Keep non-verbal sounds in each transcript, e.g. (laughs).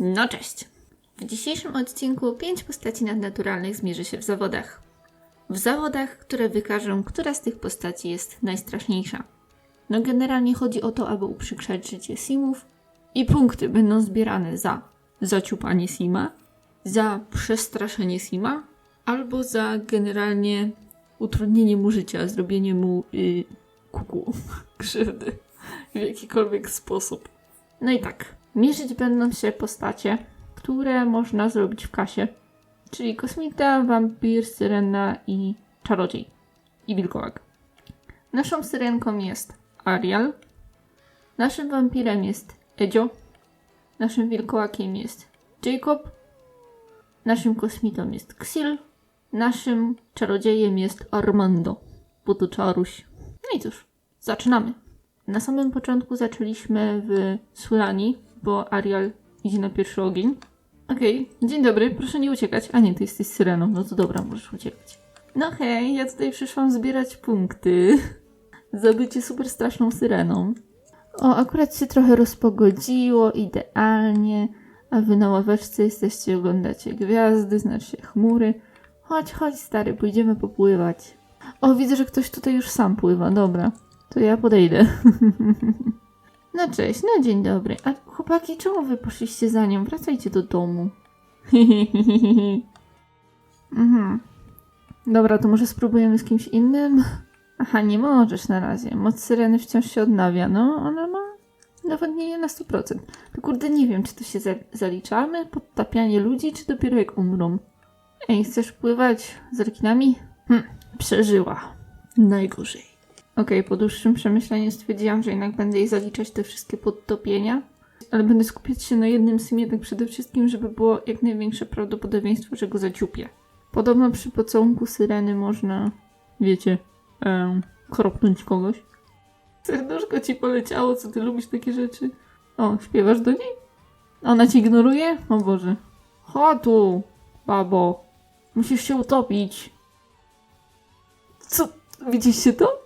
No cześć. W dzisiejszym odcinku pięć postaci nadnaturalnych zmierzy się w zawodach. W zawodach, które wykażą, która z tych postaci jest najstraszniejsza. No generalnie chodzi o to, aby uprzykrzać życie Simów i punkty będą zbierane za zaciupanie Sima, za przestraszenie Sima albo za generalnie utrudnienie mu życia, zrobienie mu y, kuku, (laughs) krzywdy w jakikolwiek sposób. No i tak, mierzyć będą się postacie, które można zrobić w kasie, czyli kosmita, wampir, syrena i czarodziej i wilkołak. Naszą syrenką jest Arial, naszym wampirem jest Edzio, naszym wilkołakiem jest Jacob, naszym kosmitą jest Xil, naszym czarodziejem jest Armando, bo to czaruś. No i cóż, zaczynamy. Na samym początku zaczęliśmy w Sulani, bo Arial idzie na pierwszy ogień. Okej, dzień dobry, proszę nie uciekać. A nie, ty jesteś syreną, no to dobra, możesz uciekać. No hej, ja tutaj przyszłam zbierać punkty (laughs) za super straszną syreną. O, akurat się trochę rozpogodziło, idealnie. A wy na ławeczce jesteście, oglądacie gwiazdy, znaczy chmury. Chodź, chodź stary, pójdziemy popływać. O, widzę, że ktoś tutaj już sam pływa, dobra. To ja podejdę. (laughs) No cześć, no dzień dobry. A chłopaki, czemu wy poszliście za nią? Wracajcie do domu. (laughs) mhm. Dobra, to może spróbujemy z kimś innym? Aha, nie możesz na razie. Moc syreny wciąż się odnawia. No, ona ma nawodnienie na 100%. To kurde, nie wiem, czy to się za zaliczamy? Podtapianie ludzi, czy dopiero jak umrą? Ej, chcesz pływać z rekinami? Hm, przeżyła. Najgorzej. Okej, po dłuższym przemyśleniu stwierdziłam, że jednak będę jej zaliczać te wszystkie podtopienia, ale będę skupiać się na jednym simie tak przede wszystkim, żeby było jak największe prawdopodobieństwo, że go zaciupię. Podobno przy pocałunku syreny można, wiecie, em, kropnąć kogoś. Serduszko ci poleciało, co ty lubisz takie rzeczy? O, śpiewasz do niej? Ona ci ignoruje? O Boże. Chodź tu, babo. Musisz się utopić. Co? Widzieliście to?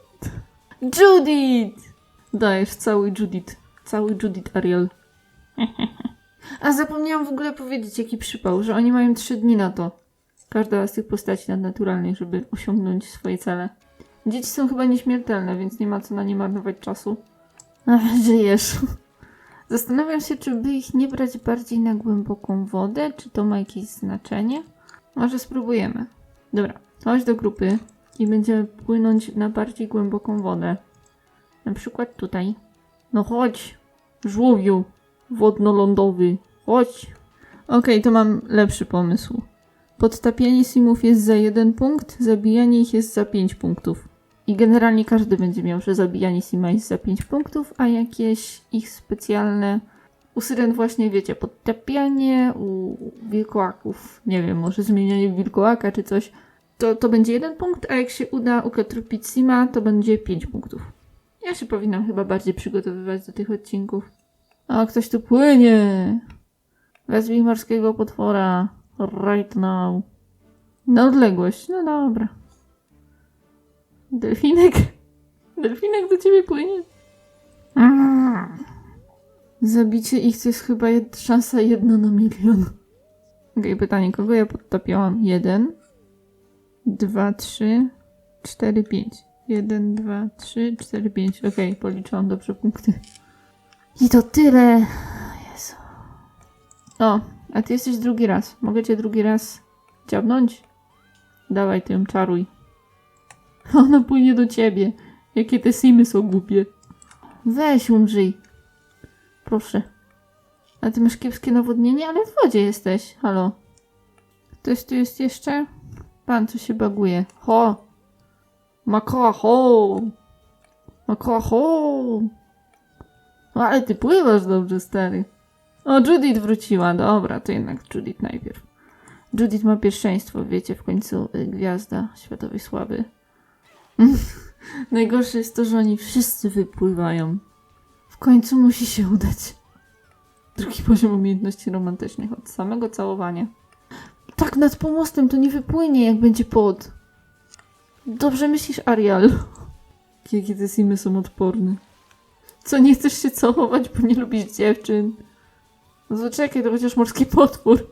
Judith! Dajesz cały Judith. Cały Judith Ariel. (laughs) A zapomniałam w ogóle powiedzieć, jaki przypał, że oni mają trzy dni na to. Każda z tych postaci nadnaturalnych, żeby osiągnąć swoje cele. Dzieci są chyba nieśmiertelne, więc nie ma co na nie marnować czasu. Ach, (laughs) żyjesz. Zastanawiam się, czy by ich nie brać bardziej na głęboką wodę, czy to ma jakieś znaczenie. Może spróbujemy. Dobra, chodź do grupy i będziemy płynąć na bardziej głęboką wodę. Na przykład tutaj. No chodź, żółwiu wodno-lądowy, chodź. Okej, to mam lepszy pomysł. Podtapianie simów jest za jeden punkt, zabijanie ich jest za 5 punktów. I generalnie każdy będzie miał, że zabijanie sima jest za 5 punktów, a jakieś ich specjalne u syren właśnie, wiecie, podtapianie, u wilkołaków, nie wiem, może zmienianie wilkołaka czy coś, to, to będzie jeden punkt, a jak się uda ukatrupić Sima, to będzie 5 punktów. Ja się powinnam chyba bardziej przygotowywać do tych odcinków. O, ktoś tu płynie! Wezwij morskiego potwora. Right now. Na odległość. No dobra. Delfinek? (laughs) Delfinek do ciebie płynie? Zabicie ich to jest chyba jed- szansa jedna na milion. Okej, pytanie, kogo ja podtopiłam? Jeden, dwa, trzy, cztery, pięć. Jeden, dwa, trzy, cztery, pięć. Okej, policzyłam dobrze punkty. I to tyle. Jezu. O, a ty jesteś drugi raz. Mogę cię drugi raz dziabnąć? Dawaj, ty ją czaruj. (laughs) Ona płynie do ciebie. Jakie te simy są głupie. Weź, umrzyj. Proszę. A ty masz kiepskie nawodnienie, ale w wodzie jesteś. Halo. Ktoś tu jest jeszcze? Pan, co się baguje. Ho! Makra, ho! Makra, ho! Ale ty pływasz dobrze, stary. O, Judith wróciła. Dobra, to jednak Judith najpierw. Judith ma pierwszeństwo, wiecie, w końcu y, gwiazda światowej sławy. (laughs) Najgorsze jest to, że oni wszyscy wypływają. W końcu musi się udać. Drugi poziom umiejętności romantycznych od samego całowania. Tak, nad pomostem to nie wypłynie, jak będzie pod. Dobrze myślisz, Arial. Jakie te simy są odporne. Co, nie chcesz się całować, bo nie lubisz dziewczyn? No to czekaj, to chociaż morski potwór.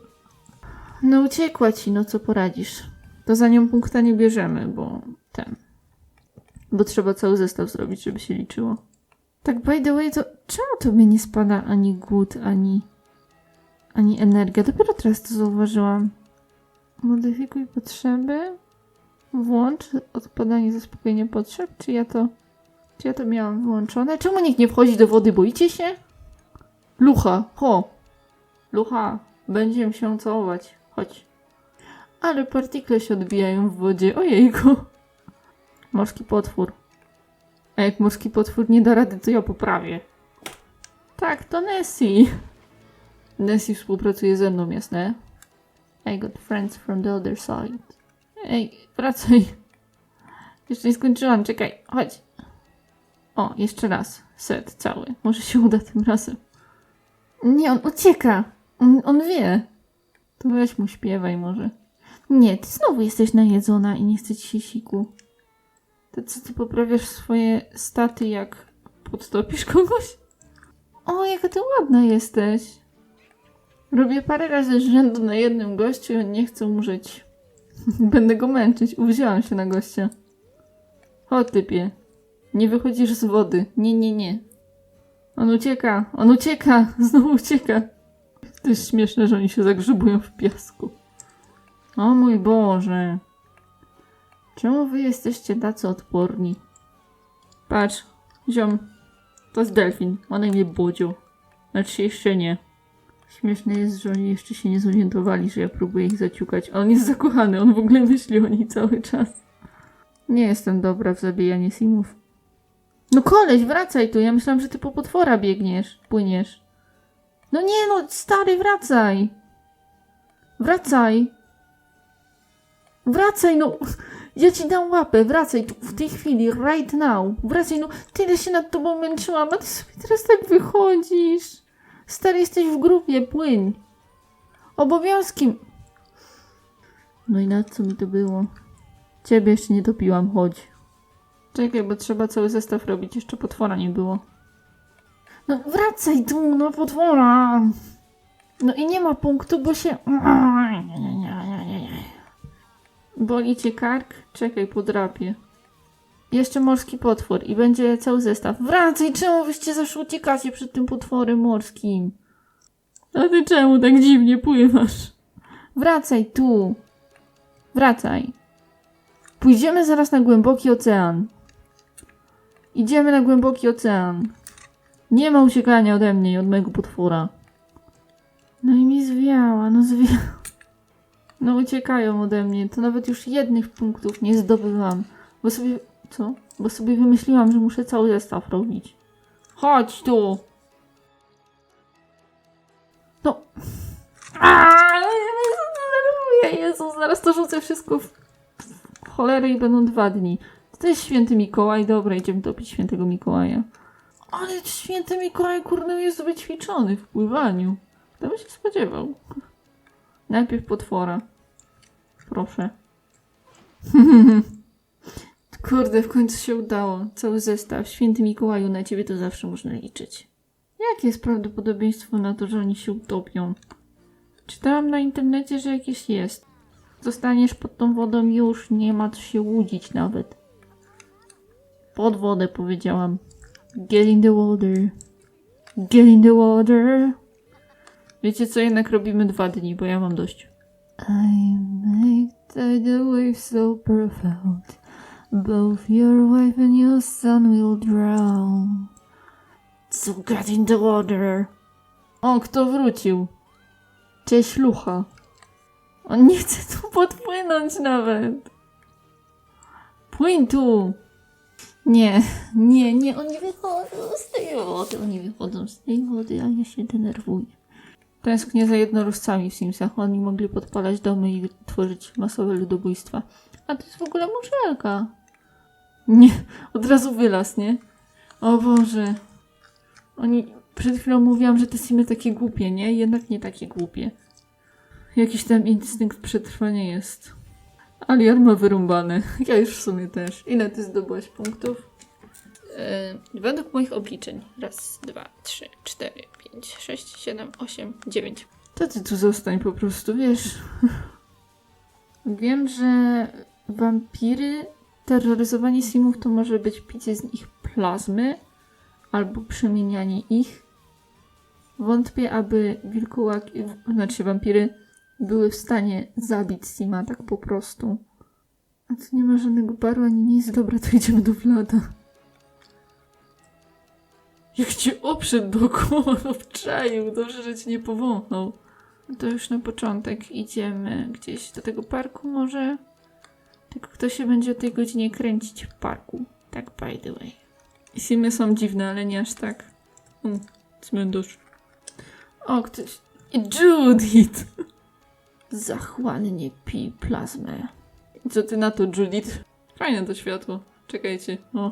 No uciekła ci, no co poradzisz. To za nią punkta nie bierzemy, bo ten. Bo trzeba cały zestaw zrobić, żeby się liczyło. Tak by the way, to czemu tobie nie spada ani głód, ani ani energia? Dopiero teraz to zauważyłam. Modyfikuj potrzeby. Włącz odpadanie zaspokojenia potrzeb. Czy ja to. Czy ja to miałam wyłączone? Czemu nikt nie wchodzi do wody? Boicie się? Lucha, ho! Lucha, będziemy się całować. Chodź. Ale partikle się odbijają w wodzie. Ojejku. Morski potwór. A jak morski potwór nie da rady, to ja poprawię. Tak, to Nessie. Nessie współpracuje ze mną, jasne? I got friends from the other side. Ej, wracaj. (laughs) Jeszcze nie skończyłam, czekaj, chodź. O, jeszcze raz. Set cały. Może się uda tym razem. Nie, on ucieka. On, on wie. To weź mu śpiewaj może. Nie, ty znowu jesteś najedzona i nie chce ci się siku. To co, ty poprawiasz swoje staty jak podtopisz kogoś? O, jaka ty ładna jesteś. Robię parę razy rzędu na jednym gościu i nie chce umrzeć. (laughs) Będę go męczyć. Uwzięłam się na gościa. Chodź, typie. Nie wychodzisz z wody. Nie, nie, nie. On ucieka. On ucieka. (laughs) Znowu ucieka. To jest śmieszne, że oni się zagrzebują w piasku. O mój Boże. Czemu wy jesteście tacy odporni? Patrz, ziom. To jest delfin. Ma na imię Bodzio. Znaczy jeszcze nie. Śmieszne jest, że oni jeszcze się nie zorientowali, że ja próbuję ich zaciukać. On jest zakochany, on w ogóle myśli o niej cały czas. Nie jestem dobra w zabijanie simów. No koleś, wracaj tu. Ja myślałam, że ty po potwora biegniesz, płyniesz. No nie no, stary, wracaj. Wracaj. Wracaj, no. Ja ci dam łapę, wracaj tu w tej chwili, right now. Wracaj, no. Tyle się nad tobą męczyłam, a ty sobie teraz tak wychodzisz. Stary, jesteś w grupie, płyń. Obowiązki. No i na co mi to było? Ciebie jeszcze nie dopiłam, chodź. Czekaj, bo trzeba cały zestaw robić, jeszcze potwora nie było. No wracaj tu, no potwora! No i nie ma punktu, bo się... Boli cię kark? Czekaj, podrapię. Jeszcze morski potwór i będzie cały zestaw. Wracaj, czemu wyście zawsze uciekacie przed tym potworem morskim? A ty czemu tak dziwnie pływasz? Wracaj tu. Wracaj. Pójdziemy zaraz na głęboki ocean. Idziemy na głęboki ocean. Nie ma uciekania ode mnie i od mojego potwora. No i mi zwiała, no zwiała. No uciekają ode mnie, to nawet już jednych punktów nie zdobywam. Bo sobie... Co? Bo sobie wymyśliłam, że muszę cały zestaw robić. Chodź tu! No... Aaaa! Jezu, zaraz to rzucę wszystko w cholerę i będą dwa dni. To jest święty Mikołaj, dobra, idziemy topić świętego Mikołaja. Ale święty Mikołaj, kurde, jest wyćwiczony w pływaniu. Kto by się spodziewał? Najpierw potwora. Proszę. (laughs) Kurde, w końcu się udało. Cały zestaw. Święty Mikołaju, na ciebie to zawsze można liczyć. Jakie jest prawdopodobieństwo na to, że oni się utopią? Czytałam na internecie, że jakieś jest. Zostaniesz pod tą wodą już, nie ma co się łudzić nawet. Pod wodę powiedziałam. Get in the water. Get in the water. Wiecie co, jednak robimy dwa dni, bo ja mam dość. I make the waves so profound. Both your wife and your son will drown. So get in the water. O, kto wrócił? Cześć, lucha. On nie chce tu podpłynąć nawet. Płyń tu. Nie, nie, nie, oni wychodzą z tej wody. Oni wychodzą z tej wody, a ja się denerwuję. Tęsknię za jednorożcami w Simsach. Oni mogli podpalać domy i tworzyć masowe ludobójstwa. A to jest w ogóle muszelka. Nie, od razu wylaz, nie? O Boże. Oni, przed chwilą mówiłam, że te Simy takie głupie, nie? Jednak nie takie głupie. Jakiś tam instynkt przetrwania jest. Aliar ma wyrąbany. Ja już w sumie też. Ile ty zdobyłaś punktów? Yy, według moich obliczeń. Raz, dwa, trzy, cztery, pięć, sześć, siedem, osiem, dziewięć. To ty tu zostań po prostu, wiesz. Wiem, że wampiry, terroryzowanie simów to może być picie z nich plazmy albo przemienianie ich. Wątpię, aby wilkołaki, znaczy wampiry, były w stanie zabić Sima tak po prostu. A tu nie ma żadnego baru ani nic. Dobra, to idziemy do Vlada. Jak cię oprzedł dookoła obczaił, dobrze, że cię nie powąchał. No To już na początek idziemy gdzieś do tego parku może. Tylko kto się będzie o tej godzinie kręcić w parku? Tak by the way. I Simy są dziwne, ale nie aż tak. Mm, cmentarz. O, ktoś... Judith! Zachłannie pij plazmę. Co ty na to, Judith? Fajne to światło. Czekajcie. O.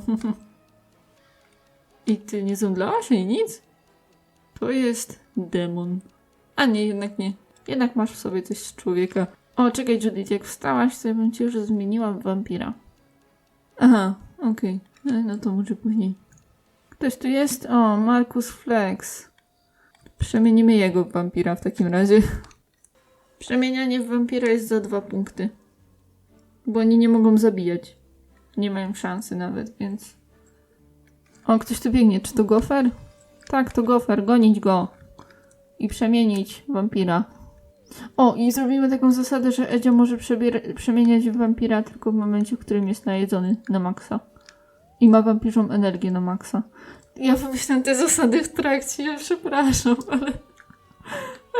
I ty nie zemdlałaś ani nic? To jest demon. A nie, jednak nie. Jednak masz w sobie coś z człowieka. O, czekaj, Judith, jak wstałaś, to ja bym cię już zmieniła w wampira. Aha, okej. E, No to może później. Ktoś tu jest? O, Markus Flex. Przemienimy jego w wampira w takim razie. Przemienianie w wampira jest za dwa punkty. Bo oni nie mogą zabijać. Nie mają szansy nawet, więc... O, ktoś tu biegnie. Czy to gofer? Tak, to gofer. Gonić go. I przemienić wampira. O, i zrobimy taką zasadę, że Edzio może przemieniać w wampira tylko w momencie, w którym jest najedzony na maksa. I ma wampirzą energię na maksa. Ja wymyślam te zasady w trakcie, ja przepraszam, ale...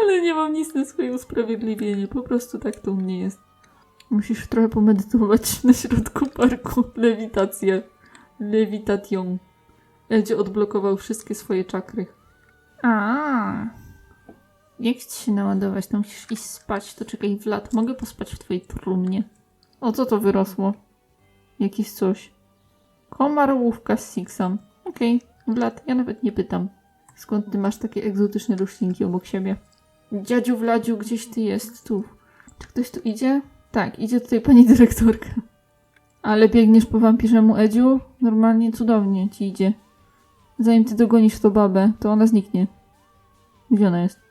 Ale nie mam nic na swoje usprawiedliwienie. Po prostu tak to u mnie jest. Musisz trochę pomedytować na środku parku. Lewitację. Lewitacją. Edzio odblokował wszystkie swoje czakry. A. Jak ci się naładować? To musisz iść spać. To czekaj, Vlad, mogę pospać w twojej trumnie. O, co to wyrosło? Jakieś coś. Komar łówka z Sixam. Okej, Vlad, ja nawet nie pytam. Skąd ty masz takie egzotyczne roślinki obok siebie? Dziadziu Vladziu, gdzieś ty jest? Tu. Czy ktoś tu idzie? Tak, idzie tutaj pani (laughs) dyrektorka. Ale biegniesz po wampirzemu Edziu? Normalnie cudownie ci idzie. Zanim ty dogonisz tą babę, to ona zniknie. Gdzie ona jest?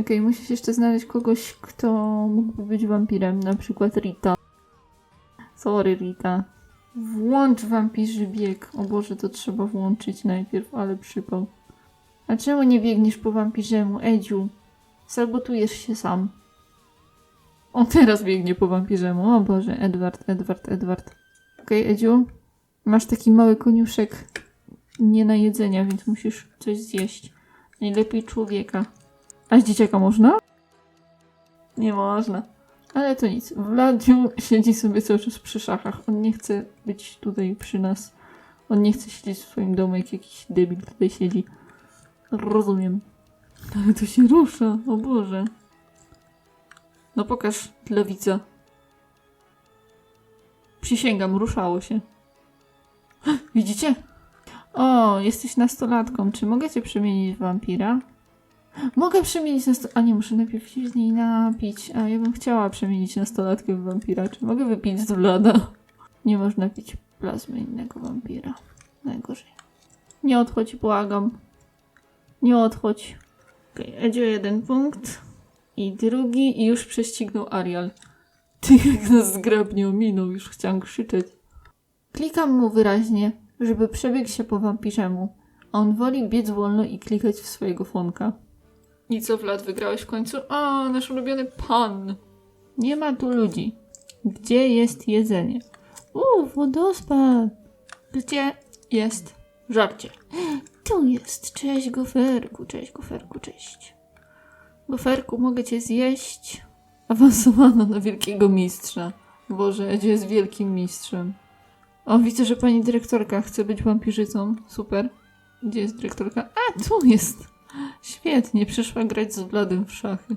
Okej, musisz jeszcze znaleźć kogoś, kto mógłby być wampirem. Na przykład Rita. Sorry, Rita. Włącz wampirzy bieg. O Boże, to trzeba włączyć najpierw, ale przypał. A czemu nie biegniesz po wampirzemu, Edziu? Sabotujesz się sam. On teraz biegnie po wampirzemu. O Boże, Edward, Edward, Edward. Okej, Edziu. Masz taki mały koniuszek nie na jedzenia, więc musisz coś zjeść. Najlepiej człowieka. A z dzieciaka można? Nie można. Ale to nic. Vladiu siedzi sobie cały czas przy szachach. On nie chce być tutaj przy nas. On nie chce siedzieć w swoim domu, jak jakiś debil tutaj siedzi. Rozumiem. Ale to się rusza. O Boże. No pokaż dla widza. Przysięgam, ruszało się. (gasps) Widzicie? O, jesteś nastolatką. Czy mogę cię przemienić w wampira? Mogę przemienić nastolatkę. A nie, muszę najpierw się z niej napić. A ja bym chciała przemienić nastolatkę w wampira. Czy mogę wypić z Vlada? Nie można pić plazmy innego wampira. Najgorzej. Nie odchodź, błagam. Nie odchodź. Okej, okay, Edzio jeden punkt. I drugi. I już prześcignął Arial. Ty jak nas zgrabnie ominął. Już chciałam krzyczeć. Klikam mu wyraźnie, żeby przebiegł się po wampirzemu. A on woli biec wolno i klikać w swojego fonka. I co, Vlad, wygrałeś w końcu? O, nasz ulubiony pan. Nie ma tu ludzi. Gdzie jest jedzenie? Uuu, wodospad. Gdzie jest żarcie? (gasps) Tu jest. Cześć, goferku. Cześć, goferku, cześć. Goferku, mogę cię zjeść? Awansowano na wielkiego mistrza. Boże, Edzie jest wielkim mistrzem. O, widzę, że pani dyrektorka chce być wampirzycą. Super. Gdzie jest dyrektorka? A, tu jest. Świetnie, przyszła grać z Wladem w szachy.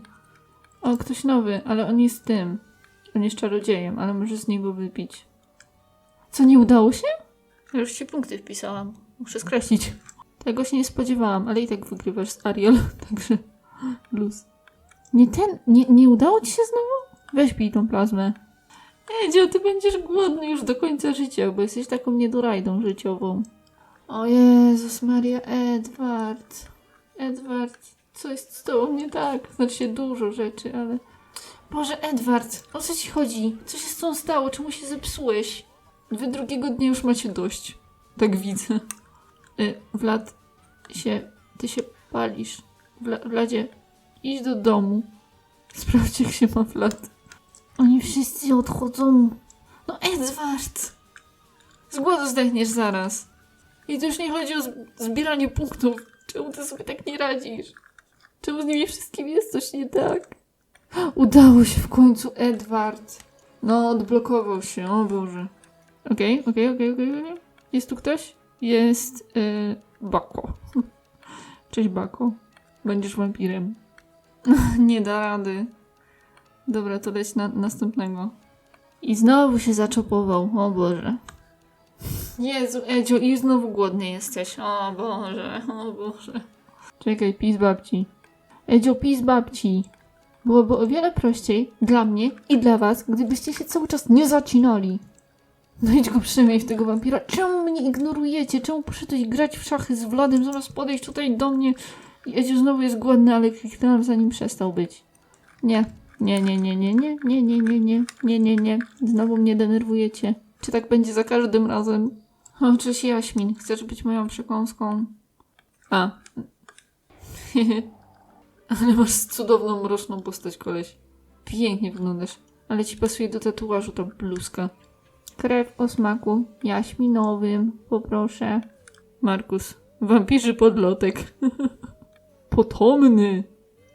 O, ktoś nowy, ale on jest tym. On jest czarodziejem, ale może z niego wypić. Co, nie udało się? Ja już ci punkty wpisałam. Muszę skreślić. Tego się nie spodziewałam, ale i tak wygrywasz z Ariel, (laughs) także luz. Nie ten, nie, nie udało ci się znowu? Weź pij tą plazmę. Edzio, ty będziesz głodny już do końca życia, bo jesteś taką niedorajdą życiową. O Jezus Maria, Edward. Edward, co jest z tobą nie tak? Znaczy się dużo rzeczy, ale... Boże, Edward, o co ci chodzi? Co się z tą stało? Czemu się zepsułeś? Wy drugiego dnia już macie dość. Tak widzę. Y, Vlad, się... Ty się palisz. Wla, Vladzie, idź do domu. Sprawdź, jak się ma Vlad. Oni wszyscy odchodzą. No Edward! Z głodu zdechniesz zaraz. I to już nie chodzi o zb- zbieranie punktów. Czemu ty sobie tak nie radzisz? Czemu z nimi wszystkimi jest coś nie tak? Udało się w końcu, Edward. No, odblokował się, o Boże. Okej, okej, okej, okej. okej. Jest tu ktoś? Jest yy, Bako. (laughs) Cześć Bako. Będziesz wampirem. (laughs) nie da rady. Dobra, to leć na następnego. I znowu się zaczopował, o Boże. Jezu, Edzio, i znowu głodny jesteś. O Boże, o Boże. Czekaj, pis babci. Edzio, pis babci. Byłoby o wiele prościej dla mnie i dla was, gdybyście się cały czas nie zacinali. No idź go przynajmniej w tego wampira. Czemu mnie ignorujecie? Czemu poszedłeś grać w szachy z Wladem, zamiast podejść tutaj do mnie? I Edzio znowu jest głodny, ale kliknąłem zanim przestał być. Nie, nie, nie, nie, nie, nie, nie, nie, nie, nie, nie, nie, nie. Znowu mnie denerwujecie. Czy tak będzie za każdym razem? O, cześć Jaśmin. Chcesz być moją przekąską? A. (laughs) Ale masz cudowną, mroczną postać, koleś. Pięknie wyglądasz. Ale ci pasuje do tatuażu ta bluzka. Krew o smaku jaśminowym, poproszę. Markus. Wampirzy podlotek. (laughs) Potomny.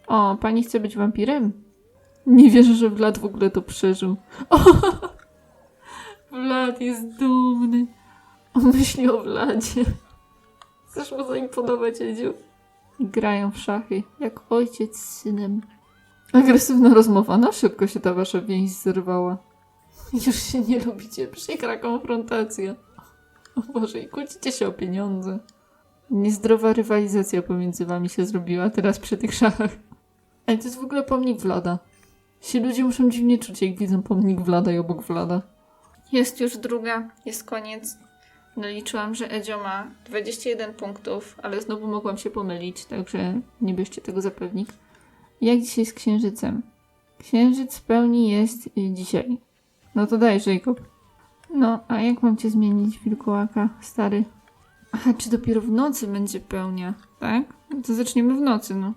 O, pani chce być wampirem? Nie wierzę, że Vlad w ogóle to przeżył. (laughs) Vlad jest dumny. On myśli o Vladzie. Chcesz mu zaimponować, Edziu? Grają w szachy, jak ojciec z synem. Agresywna rozmowa. Na szybko się ta wasza więź zerwała. Już się nie lubicie. Przykra konfrontacja. O Boże, i kłócicie się o pieniądze. Niezdrowa rywalizacja pomiędzy wami się zrobiła teraz przy tych szachach. Ale to jest w ogóle pomnik Vlada. Ci ludzie muszą dziwnie czuć, jak widzą pomnik Vlada i obok Vlada. Jest już druga, jest koniec. Naliczyłam, że Edzio ma 21 punktów, ale znowu mogłam się pomylić, także nie bierzcie tego za pewnik. Jak dzisiaj z księżycem? Księżyc w pełni jest y, dzisiaj. No to daj, Jacob. No, a jak mam cię zmienić, wilkołaka, stary? Aha, czy dopiero w nocy będzie pełnia, tak? No to zaczniemy w nocy, no.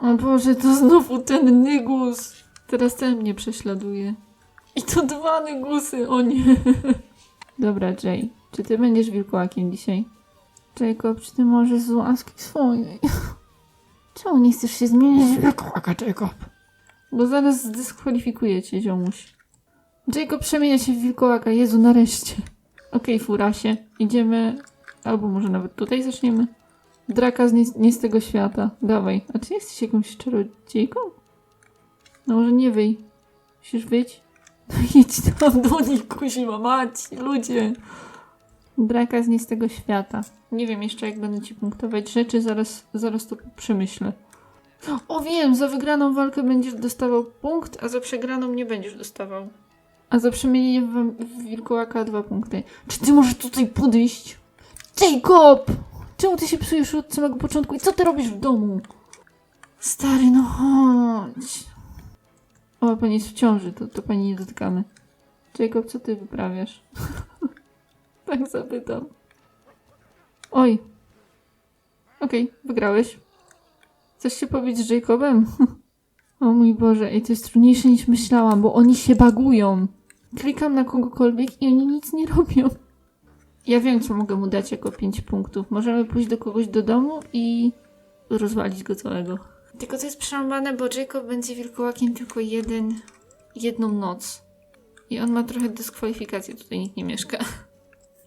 O Boże, to znowu ten nygus! Teraz ten mnie prześladuje. I to dwa nygusy, o nie. (laughs) Dobra, Jay, czy ty będziesz wilkołakiem dzisiaj? Jacob, czy ty możesz z łaski swojej? (laughs) Czemu nie chcesz się zmienić wilkołaka, Jacob? Bo zaraz zdyskwalifikujecie, ziomuś. Jacob przemienia się w wilkołaka, Jezu, nareszcie. Okej, furasie, idziemy... Albo może nawet tutaj zaczniemy. Draka z nie, nie z tego świata. Dawaj. A ty jesteś jakąś czarodziejką? No może nie wyj. Musisz wyjść? No (laughs) idź tam do nich, kuźma mać, ludzie. Draka z nie z tego świata. Nie wiem jeszcze jak będę ci punktować rzeczy, zaraz, zaraz to przemyślę. O wiem, za wygraną walkę będziesz dostawał punkt, a za przegraną nie będziesz dostawał. A za przemienienie w, w wilkołaka dwa punkty. Czy ty możesz tutaj podejść? Jacob! Czemu ty się psujesz od samego początku i co ty robisz w domu? Stary, no chodź. O, pani jest w ciąży, to, to pani nie dotykamy. Jacob, co ty wyprawiasz? (laughs) tak zapytam. Oj. Okej, wygrałeś. Chcesz się pobić z Jacobem? (laughs) o mój Boże, to jest trudniejsze niż myślałam, bo oni się bagują. Klikam na kogokolwiek i oni nic nie robią. Ja wiem, co mogę mu dać jako 5 punktów. Możemy pójść do kogoś do domu i rozwalić go całego. Tylko to jest przerąbane, bo Jacob będzie wilkołakiem tylko jeden, jedną noc. I on ma trochę dyskwalifikację, tutaj nikt nie mieszka. (laughs)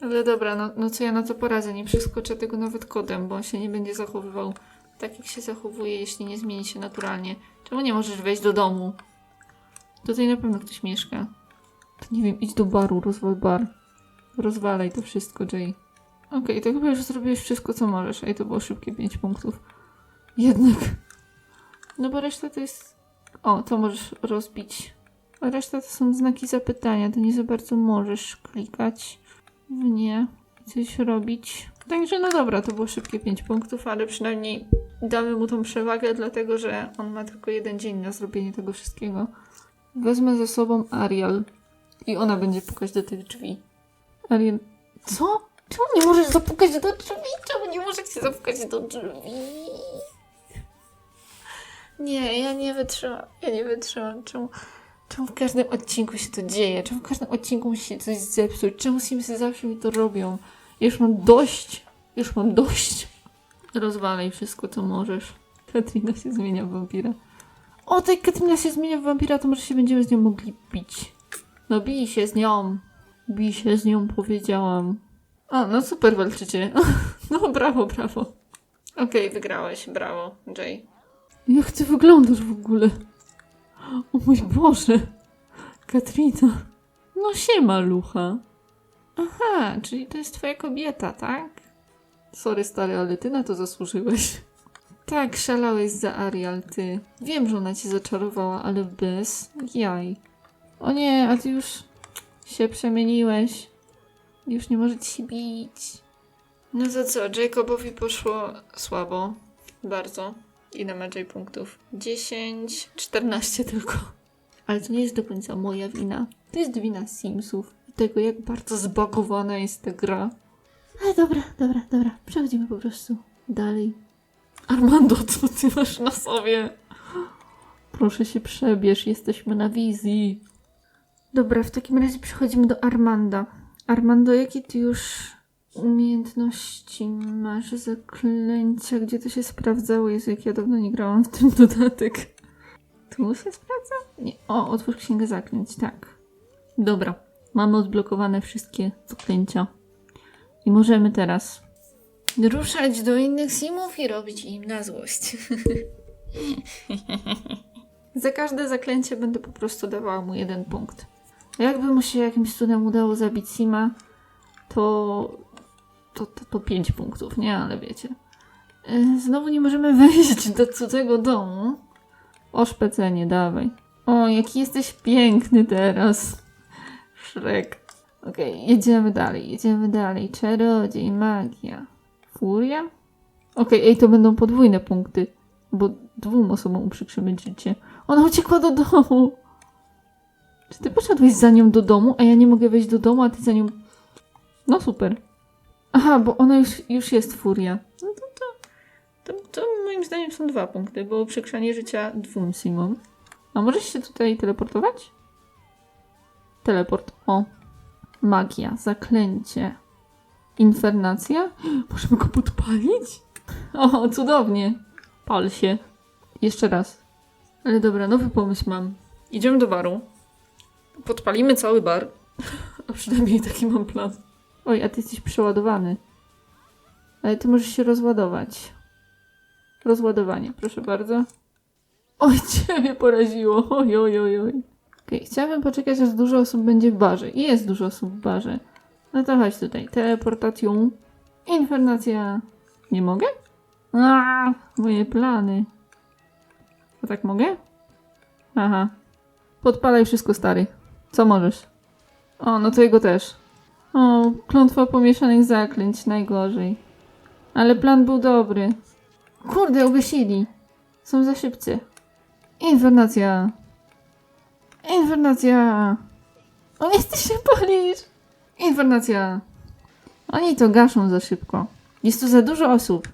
Ale dobra, no, no co ja na to poradzę? Nie przeskoczę tego nawet kodem, bo on się nie będzie zachowywał tak, jak się zachowuje, jeśli nie zmieni się naturalnie. Czemu nie możesz wejść do domu? Tutaj na pewno ktoś mieszka. To nie wiem, idź do baru, rozwal bar. Rozwalaj to wszystko, Jay. Okej, to chyba już zrobiłeś wszystko, co możesz. Ej, to było szybkie 5 punktów. Jednak. No bo reszta to jest... O, to możesz rozbić. A reszta to są znaki zapytania. To nie za bardzo możesz klikać nie. Coś robić. Także no dobra, to było szybkie 5 punktów, ale przynajmniej damy mu tą przewagę, dlatego że on ma tylko jeden dzień na zrobienie tego wszystkiego. Wezmę ze sobą Ariel i ona będzie pukać do tych drzwi. Ariel, co? Czemu nie możesz zapukać do drzwi? Czemu nie możecie zapukać do drzwi? Nie, ja nie wytrzymam. Ja nie wytrzymam. Czemu, czemu w każdym odcinku się to dzieje? Czemu w każdym odcinku musi się coś zepsuć? Czemu Simsy zawsze mi to robią? Już mam dość. Już mam dość. Rozwalaj wszystko, co możesz. Katrina się zmienia w wampira. O, tej Katrina się zmienia w wampira, to może się będziemy z nią mogli bić. No bij się z nią. Bij się z nią, powiedziałam. O, no super walczycie. (laughs) No brawo, brawo. Okej, wygrałeś, brawo, Jay. Jak ty wyglądasz w ogóle? O mój Boże. Katrina. No siema, lucha. Aha, czyli to jest twoja kobieta, tak? Sorry, stary, ale ty na to zasłużyłeś. Tak, szalałeś za Arial, ty. Wiem, że ona cię zaczarowała, ale bez jaj. O nie, a ty już się przemieniłeś. Już nie może ci się bić. No to co, Jacobowi poszło słabo. Bardzo. Ile ma J punktów? 10, 14 tylko. Ale to nie jest do końca moja wina. To jest wina Simsów. Tego, jak bardzo zbagowana jest ta gra. Ale dobra, dobra, dobra. Przechodzimy po prostu dalej. Armando, co ty masz na sobie? Proszę się przebierz, jesteśmy na wizji. Dobra, w takim razie przechodzimy do Armanda. Armando, jakie ty już umiejętności masz? Zaklęcia, gdzie to się sprawdzało? Jezu, jak ja dawno nie grałam w ten (laughs) dodatek. Tu się sprawdza? Nie. O, otwórz księgę zaklęć, tak. Dobra, mamy odblokowane wszystkie zaklęcia. I możemy teraz ruszać do innych simów i robić im na złość. (laughs) Za każde zaklęcie będę po prostu dawała mu jeden punkt. Jakby mu się jakimś cudem udało zabić Sima, to to, to, to 5 punktów, nie? Ale wiecie. Yy, Znowu nie możemy (laughs) wejść do cudzego domu. O szpecenie, dawaj. O, jaki jesteś piękny teraz. Szrek. Okej, jedziemy dalej, jedziemy dalej. Czarodziej, magia. Furia? Okej, ej, to będą podwójne punkty, bo dwóm osobom uprzykrzymy życie. Ona uciekła do domu. Czy ty poszedłeś za nią do domu, a ja nie mogę wejść do domu, a ty za nią... No super. Aha, bo ona już, już jest furia. No to, to, to, to moim zdaniem są dwa punkty, bo uprzykrzanie życia dwóm simom. A możesz się tutaj teleportować? Teleport. O. Magia, zaklęcie. Infernacja? (gasps) Możemy go podpalić? O, cudownie. Pal się. Jeszcze raz. Ale dobra, nowy pomysł mam. Idziemy do baru. Podpalimy cały bar. (laughs) A przynajmniej taki mam plan. Oj, a ty jesteś przeładowany. Ale ty możesz się rozładować. Rozładowanie, proszę bardzo. Oj, (laughs) ciebie poraziło. Oj, oj, oj, oj. Okej, chciałabym poczekać, aż dużo osób będzie w barze. I jest dużo osób w barze. No to chodź tutaj. Teleportacją. Infernacja. Nie mogę? A, moje plany. A tak mogę? Aha. Podpalaj wszystko, stary. Co możesz? O, no to jego też. O, klątwa pomieszanych zaklęć, najgorzej. Ale plan był dobry. Kurde, ugasili. Są za szybcy. Infernacja. Infernacja. O nie, się palisz. Infernacja. Oni to gaszą za szybko. Jest tu za dużo osób.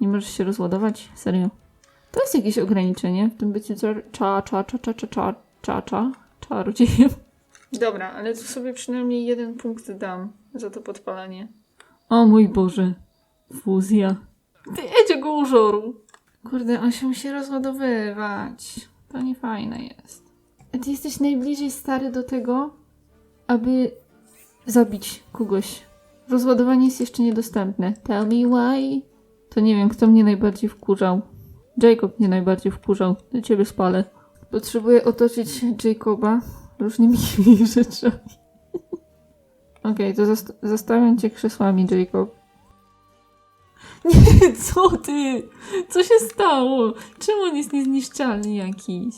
Nie możesz się rozładować? Serio. To jest jakieś ograniczenie w tym byciu cza, cza, cza, cza, cza, cza, cza, cza, cza, czarodziejem. Dobra, ale tu sobie przynajmniej jeden punkt dam za to podpalanie. O mój Boże. Fuzja. Ty jedzie go żoru. Kurde, on się musi rozładowywać. To nie fajne jest. A ty jesteś najbliżej stary do tego, aby zabić kogoś. Rozładowanie jest jeszcze niedostępne. Tell me why. To nie wiem, kto mnie najbardziej wkurzał. Jacob mnie najbardziej wkurzał. Do ciebie spalę. Potrzebuję otoczyć Jacoba różnymi (laughs) rzeczami. Okej, to zosta- zostawiam cię krzesłami, Jacob. Nie, co ty? Co się stało? Czemu on jest niezniszczalny jakiś?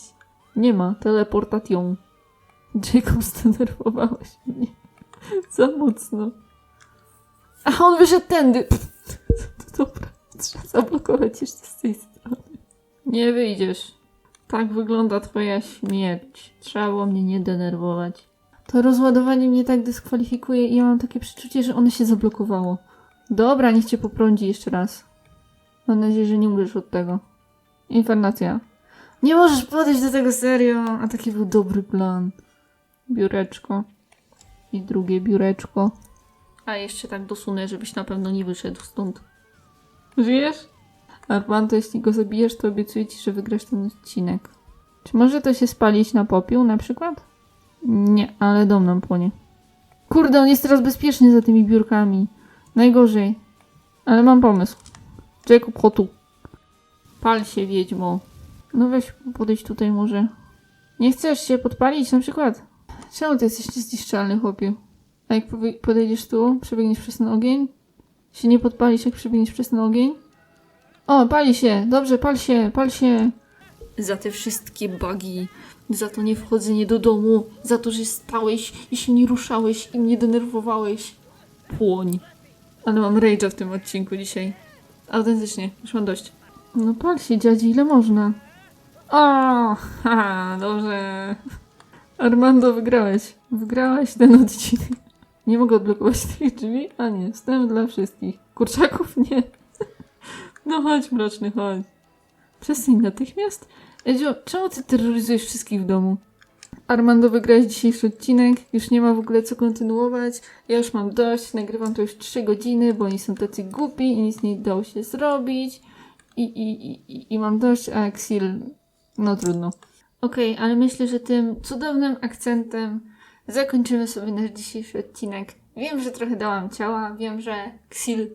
Nie ma. Teleportacją. Jacob, zdenerwowałeś mnie. Za mocno. Aha, on wyszedł tędy. (laughs) Dobra, trzeba zablokować jeszcze z tej strony. Nie wyjdziesz. Tak wygląda twoja śmierć. Trzeba było mnie nie denerwować. To rozładowanie mnie tak dyskwalifikuje i ja mam takie przeczucie, że ono się zablokowało. Dobra, niech cię poprądzi jeszcze raz. Mam nadzieję, że nie umrzesz od tego. Informacja. Nie możesz podejść do tego serio, a taki był dobry plan. Biureczko. I drugie biureczko. A jeszcze tak dosunę, żebyś na pewno nie wyszedł stąd. Żyjesz? Armando, jeśli go zabijesz, to obiecuję ci, że wygrasz ten odcinek. Czy może to się spalić na popiół na przykład? Nie, ale dom nam płonie. Kurde, on jest teraz bezpieczny za tymi biurkami. Najgorzej. Ale mam pomysł. Jacob, chodź tu. Pal się, wiedźmo. No weź, podejdź tutaj może. Nie chcesz się podpalić na przykład? Czemu ty jesteś niezniszczalny, chłopie? A jak podejdziesz tu, przebiegniesz przez ten ogień? Się nie podpalisz, jak przebiegniesz przez ten ogień? O, pali się! Dobrze, pal się, pal się! Za te wszystkie bugi, za to niewchodzenie do domu, za to, że stałeś i się nie ruszałeś i mnie denerwowałeś. Płoń. Ale mam rage'a w tym odcinku dzisiaj. Autentycznie, już mam dość. No pal się, dziadzi, ile można? O, haha, dobrze. Armando, wygrałeś. Wygrałeś ten odcinek. Nie mogę odblokować tych drzwi? A nie, wstęp dla wszystkich. Kurczaków nie. No chodź, mroczny, chodź. Przestań natychmiast. Edzio, czemu ty terroryzujesz wszystkich w domu? Armando, wygrałeś dzisiejszy odcinek. Już nie ma w ogóle co kontynuować. Ja już mam dość. Nagrywam to już 3 godziny, bo oni są tacy głupi i nic nie dało się zrobić. I, i, i, i, mam dość, a Exil... No trudno. Okej, ale myślę, że tym cudownym akcentem zakończymy sobie nasz dzisiejszy odcinek. Wiem, że trochę dałam ciała, wiem, że Xil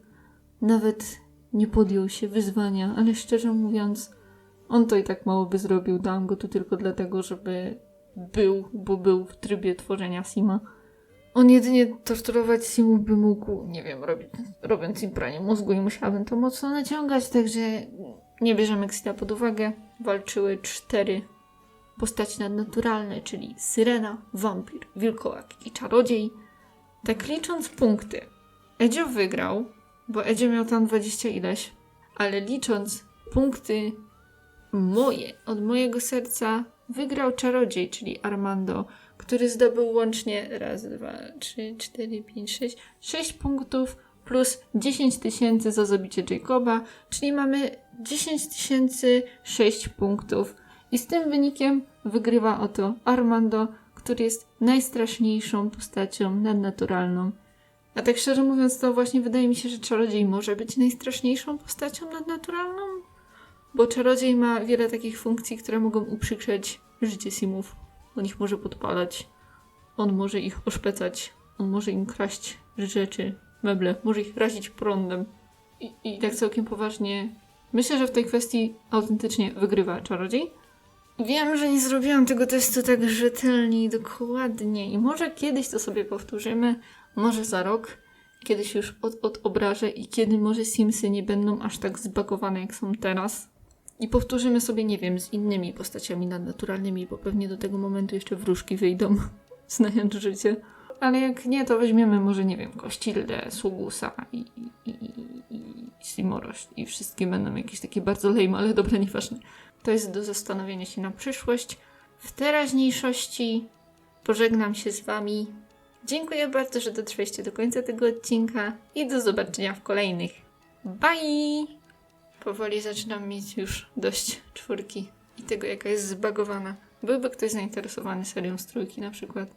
nawet nie podjął się wyzwania, ale szczerze mówiąc, on to i tak mało by zrobił. Dałam go tu tylko dlatego, żeby był, bo był w trybie tworzenia Sima. On jedynie torturować Simów by mógł, nie wiem, robić, robiąc im pranie mózgu i musiałabym to mocno naciągać, także nie bierzemy Xila pod uwagę. Walczyły cztery postaci nadnaturalne, czyli syrena, wampir, wilkołak i czarodziej. Tak licząc punkty, Edzio wygrał, bo Edzio miał tam 20 ileś, ale licząc punkty moje, od mojego serca, wygrał czarodziej, czyli Armando, który zdobył łącznie raz, dwa, trzy, cztery, pięć, sześć, sześć punktów plus 10 tysięcy za zabicie Jacoba, czyli mamy 10 tysięcy 6 punktów. I z tym wynikiem wygrywa oto Armando, który jest najstraszniejszą postacią nadnaturalną. A tak szczerze mówiąc, to właśnie wydaje mi się, że czarodziej może być najstraszniejszą postacią nadnaturalną, bo czarodziej ma wiele takich funkcji, które mogą uprzykrzać życie Simów. On ich może podpalać, on może ich oszpecać, on może im kraść rzeczy, meble, może ich razić prądem. I, I tak całkiem poważnie, myślę, że w tej kwestii autentycznie wygrywa czarodziej. Wiem, że nie zrobiłam tego testu tak rzetelnie i dokładnie i może kiedyś to sobie powtórzymy, może za rok, kiedyś już od, odobrażę i kiedy może Simsy nie będą aż tak zbagowane jak są teraz. I powtórzymy sobie, nie wiem, z innymi postaciami nadnaturalnymi, bo pewnie do tego momentu jeszcze wróżki wyjdą, (laughs) znając życie. Ale jak nie, to weźmiemy może, nie wiem, Kośtildę, Sługusa i, i, i, i, i Simorość. I wszystkie będą jakieś takie bardzo lame, ale dobra, nieważne. To jest do zastanowienia się na przyszłość. W teraźniejszości pożegnam się z Wami. Dziękuję bardzo, że dotrwaliście do końca tego odcinka i do zobaczenia w kolejnych. Bye! Powoli zaczynam mieć już dość czwórki i tego, jaka jest zbagowana. Byłby ktoś zainteresowany serią z trójki na przykład.